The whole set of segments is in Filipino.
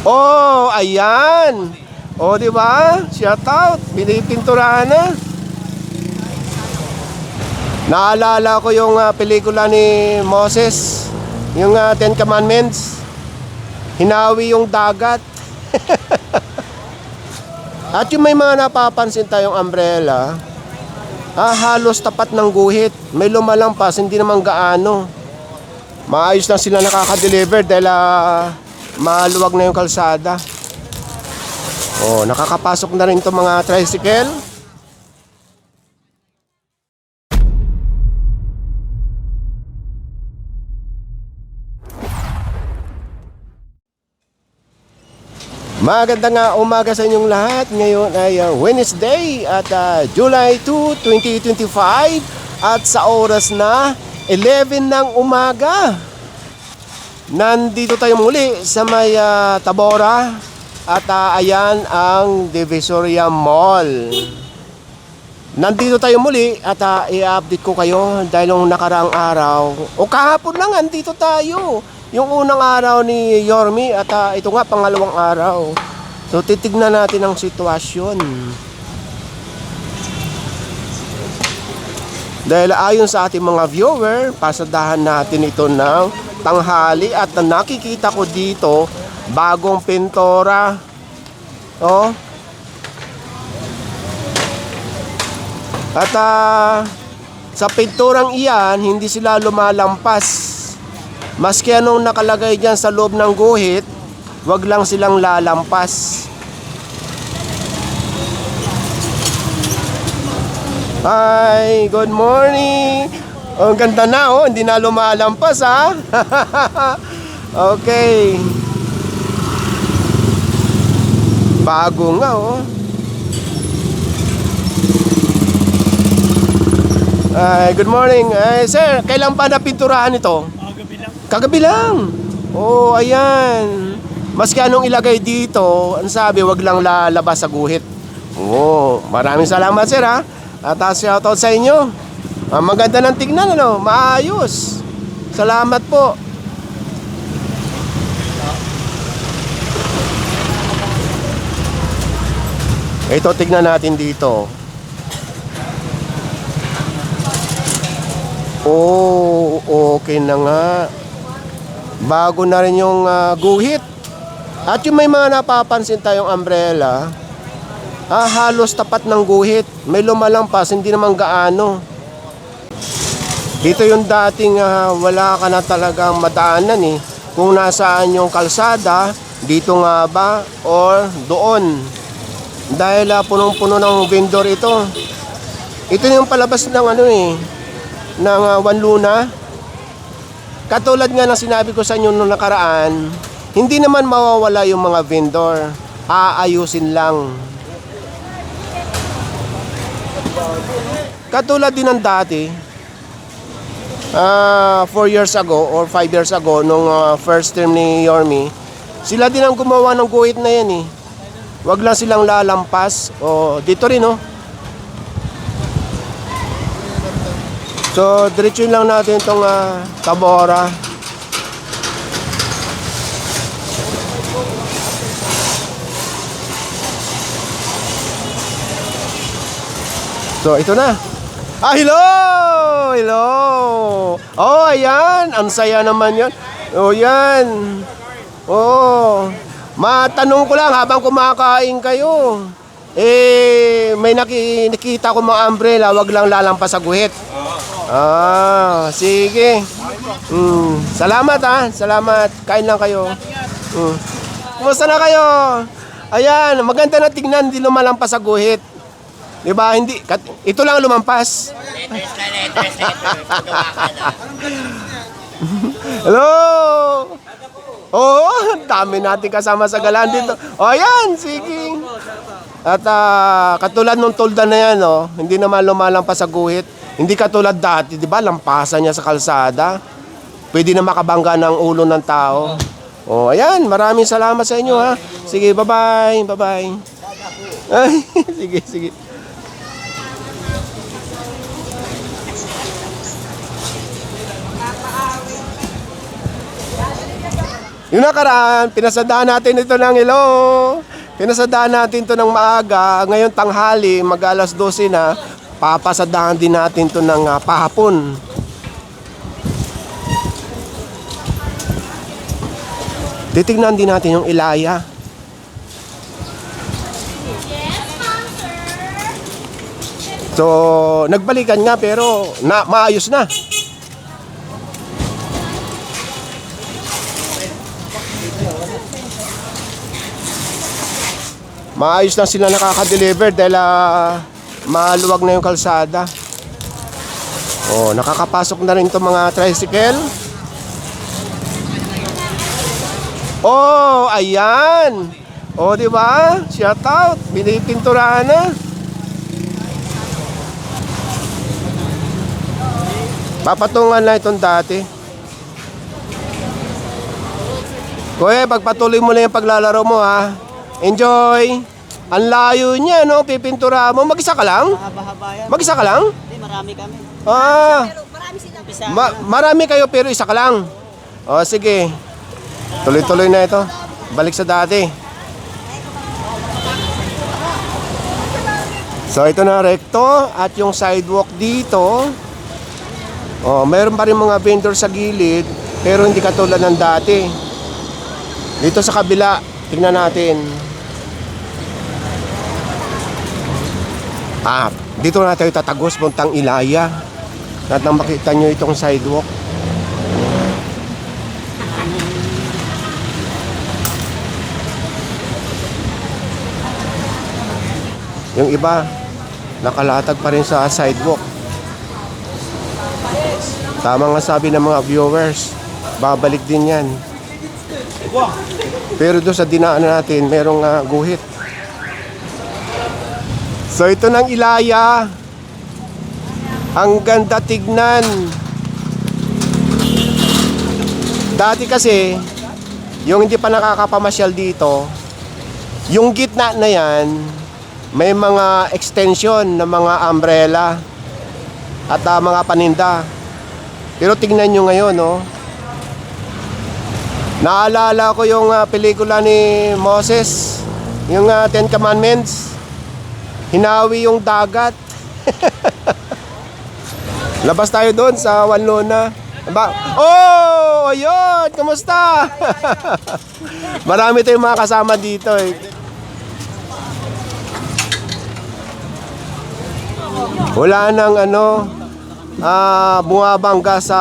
Oh, ayan. Oh, di ba? Shout out. Pinipinturahan na. Naalala ko yung ah, pelikula ni Moses, yung ah, Ten Commandments. Hinawi yung dagat. At yung may mga napapansin tayong umbrella, ah, halos tapat ng guhit. May lumalampas, hindi naman gaano. Maayos lang sila nakaka-deliver dahil ah, maluwag na yung kalsada. Oh, nakakapasok na rin itong mga tricycle. Magandang nga umaga sa inyong lahat. Ngayon ay uh, Wednesday at uh, July 2, 2025 at sa oras na 11 ng umaga. Nandito tayo muli sa may uh, Tabora at uh, ayan ang Divisoria Mall. Nandito tayo muli at uh, i-update ko kayo dahil nung nakaraang araw o kahapon lang andito tayo. Yung unang araw ni Yormi at uh, ito nga pangalawang araw. So titignan natin ang sitwasyon. Dahil ayon sa ating mga viewer, pasadahan natin ito ng tanghali at na nakikita ko dito bagong pintora. Oh. At ah, sa pinturang iyan, hindi sila lumalampas. Maski anong nakalagay dyan sa loob ng guhit, wag lang silang lalampas. Hi, good morning. Oh, ang ganda na oh, hindi na lumalampas ha. okay. Bago nga oh. Ay, good morning. Ay, sir, kailan pa napinturahan ito? Kagabi lang. Kagabi lang. Oh, ayan. Maski anong ilagay dito, ang sabi, wag lang lalabas sa guhit. Oh, maraming salamat sir ha. At uh, shoutout sa inyo. Ah, maganda ng tignan ano, maayos. Salamat po. Ito tignan natin dito. Oh, okay na nga. Bago na rin yung ah, guhit. At yung may mga napapansin tayong umbrella, ah, halos tapat ng guhit. May lumalampas, hindi naman gaano. Dito yung dating ah, wala ka na talagang madaanan eh. Kung nasaan yung kalsada, dito nga ba or doon. Dahil ah, punong-puno ng vendor ito. Ito yung palabas ng ano eh, ng ah, One Luna. Katulad nga ng sinabi ko sa inyo nung nakaraan, hindi naman mawawala yung mga vendor. Aayusin lang. Katulad din ng dati, ah 4 years ago or 5 years ago, nung ah, first term ni Yormi, sila din ang gumawa ng guhit na yan eh. Wag lang silang lalampas. O, dito rin oh. So, diretso lang natin itong ah, Tabora. So, ito na. Ah, hello! Hello! Oh, ayan. Ang saya naman yan. Oh, yan. Oh. Matanong ko lang habang kumakain kayo. Eh, may naki- nakita ko mga umbrella, wag lang lalampas sa guhit. Ah, sige. Mm, salamat ah, salamat. Kain lang kayo. Mm. Kumusta na kayo? Ayan, maganda na tignan, hindi lumalampas sa guhit. Di ba? Hindi, kat- ito lang ang lumampas. Hello! Oo, ang dami natin kasama sa galaan dito. O ayan, sige. At ah, katulad nung tolda na yan, oh, hindi naman lumalampas sa guhit. Hindi katulad dati, di ba? Lampasan niya sa kalsada. Pwede na makabangga ng ulo ng tao. O, ayan, maraming salamat sa inyo, ha. Sige, bye-bye, bye-bye. Ay, sige, sige. Yung nakaraan, pinasadaan natin ito ng hello. Pinasadaan natin to ng maaga. Ngayon tanghali, mag alas 12 na. Papasadahan din natin to ng ah, pahapon. Titignan din natin yung ilaya. So, nagbalikan nga pero na, maayos na. Maayos na sila nakaka-deliver dahil ah, maluwag na yung kalsada. Oh, nakakapasok na rin itong mga tricycle. Oh, ayan. Oh, di ba? Shout out. Pinipinturahan na. Papatungan na itong dati. Kuya, pagpatuloy mo na yung paglalaro mo ha. Enjoy! Ang layo niya, no? Pipintura mo. Mag-isa ka lang? Mahaba-haba yan. Mag-isa ka lang? Hindi, marami kami. Ah, Umpisa. ma- marami kayo pero isa ka lang. O, sige. Tuloy-tuloy na ito. Balik sa dati. So, ito na rekto at yung sidewalk dito. Oh, meron pa rin mga vendor sa gilid pero hindi katulad ng dati. Dito sa kabila, tingnan natin. Ah, dito na tayo tatagos puntang Ilaya. At nang makita nyo itong sidewalk. Yung iba, nakalatag pa rin sa sidewalk. Tama nga sabi ng mga viewers, babalik din yan. Pero doon sa dinaanan natin, merong ah, guhit. So ito ng Ilaya. Ang ganda tignan. Dati kasi, yung hindi pa nakakapamasyal dito, yung gitna na yan, may mga extension ng mga umbrella at ah, mga paninda. Pero tingnan nyo ngayon, no? Naalala ko yung ah, pelikula ni Moses, yung ah, Ten Commandments. Hinawi yung dagat. Labas tayo doon sa Wanlona. Ba oh, ayun, kamusta? Marami tayong mga kasama dito eh. Wala nang ano, ah, bumabangga sa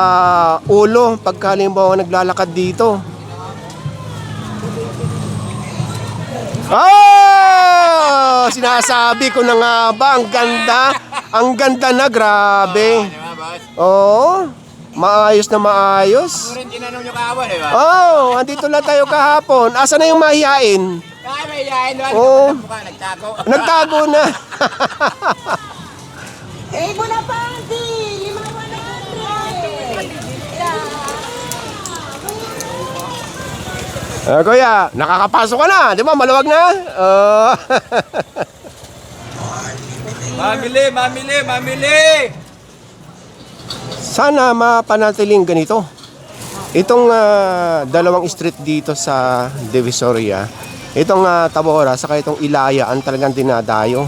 ulo pagka halimbawa naglalakad dito. Oh! Sinasabi ko na nga ba, ang ganda. Ang ganda na, grabe. Oo. Maayos na maayos. Rin tinanong nyo kaawal, di ba? Oh, andito lang tayo kahapon. Asa na yung mahihain? Kaya may yain. Oo. Nagtago na. Eh, Ah, kuya, nakakapasok ka na. Di ba, maluwag na? Oh. Mamili, mamili, mamili! Sana mapanatiling ganito. Itong ah, dalawang street dito sa Divisoria, itong uh, Tabora, saka itong Ilaya, ang talagang dinadayo.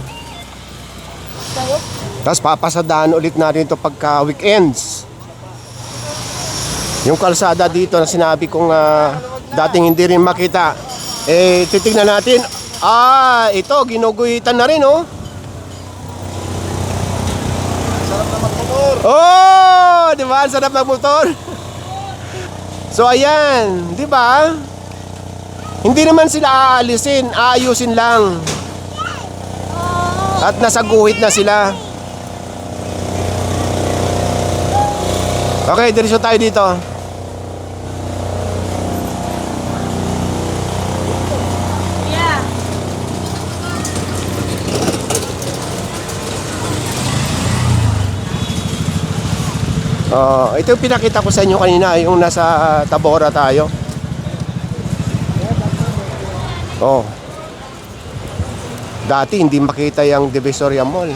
Tapos papasadaan ulit natin ito pagka weekends. Yung kalsada dito na sinabi kong ah, dating hindi rin makita, eh titignan natin, ah, ito, ginuguhitan na rin, oh. Oh, di ba? Sarap ng motor. So ayan, di ba? Hindi naman sila aalisin, aayusin lang. At nasa guhit na sila. Okay, diretso tayo dito. Oh, ito yung pinakita ko sa inyo kanina, yung nasa ah, Tabora tayo. Oh. Dati hindi makita yung Divisoria Mall.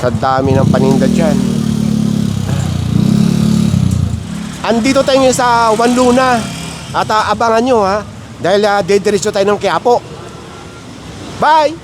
Sa dami ng paninda dyan. Andito tayo ngayon sa Wanluna. At ah, abangan nyo ha, dahil uh, didiretso tayo ng Quiapo. Bye!